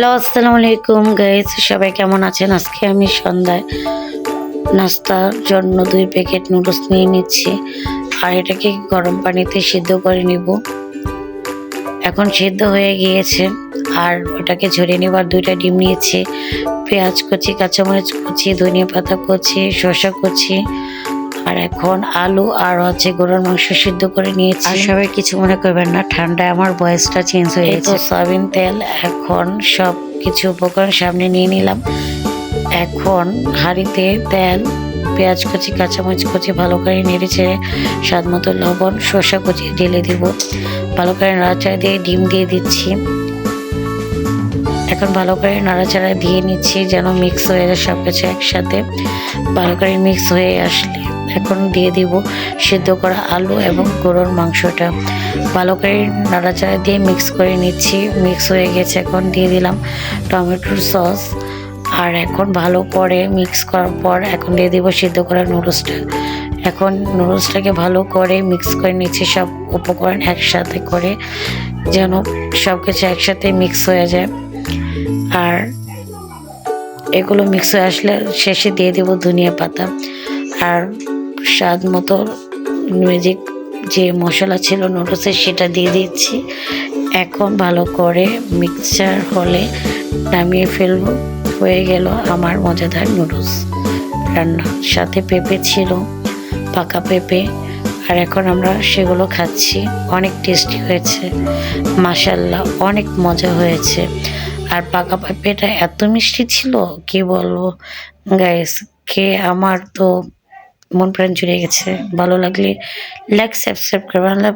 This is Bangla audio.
হ্যালো, আসসালামু আলাইকুম গাইস সবাই কেমন আছেন? আজকে আমি সন্ধ্যায় নাস্তার জন্য দুই প্যাকেট নুডলস নিয়ে নিচ্ছি। আর এটাকে গরম পানিতে সিদ্ধ করে নিব। এখন সিদ্ধ হয়ে গিয়েছে। আর ওটাকে ঝরিয়ে নেবার দুইটা ডিম নিয়েছি। পেঁয়াজ কুচি, কাঁচামরিচ কুচি, ধনিয়া পাতা কুচি, শসা কুচি আর এখন আলু আর হচ্ছে গরুর মাংস সিদ্ধ করে নিয়েছি। আর সবাই কিছু মনে করবেন না ঠান্ডায় আমার ভয়েসটা চেঞ্জ হয়ে গেছে। সয়াবিন তেল এখন সব কিছু উপকরণ সামনে নিয়ে নিলাম। এখন হাঁড়িতে তেল পেঁয়াজ কুচি কাঁচামরিচ কুচি ভালো করে নেড়ে ছেড়ে স্বাদ মতো লবণ শসা কুচি ঢেলে দিব। ভালো করে নাড়াচাড়া দিয়ে ডিম দিয়ে দিচ্ছি। এখন ভালো করে নাড়াচাড়া দিয়ে নিচ্ছি যেন মিক্স হয়ে যায় সব কিছু একসাথে। ভালো করে মিক্স হয়ে আসলে এখন দিয়ে দিব সিদ্ধ করা আলু এবং গরুর মাংসটা। ভালো করে নাড়াচাড়া দিয়ে মিক্স করে নিচ্ছি মিক্স হয়ে গেছে এখন দিয়ে দিলাম টমেটোর সস আর এখন ভালো করে মিক্স করার পর এখন দিয়ে দিব সিদ্ধ করা নুডলসটা। এখন নুডলসটাকে ভালো করে মিক্স করে নিচ্ছি, সব উপকরণ একসাথে করে যেন সব কিছু একসাথে মিক্স হয়ে যায়। আর এগুলো মিক্স হয়ে আসলে শেষে দিয়ে দেবো ধনিয়া পাতা আর স্বাদ মতো ম্যাজিক যে মশলা ছিল নুডলসের সেটা দিয়ে দিচ্ছি। এখন ভালো করে মিক্সচার হলে নামিয়ে ফেলব। হয়ে গেল আমার মজাদার নুডলস রান্না। সাথে পেঁপে ছিল, পাকা পেঁপে। আর এখন আমরা সেগুলো খাচ্ছি। অনেক টেস্টি হয়েছে। মাসাল্লাহ অনেক মজা হয়েছে। আর পাকা পেঁপেটা এত মিষ্টি ছিল, কি বলব গাইস কে আমার তো মন প্রাণ জুড়ে গেছে ভালো লাগলে লাইক সাবস্ক্রাইব করবেন আল্লাহ।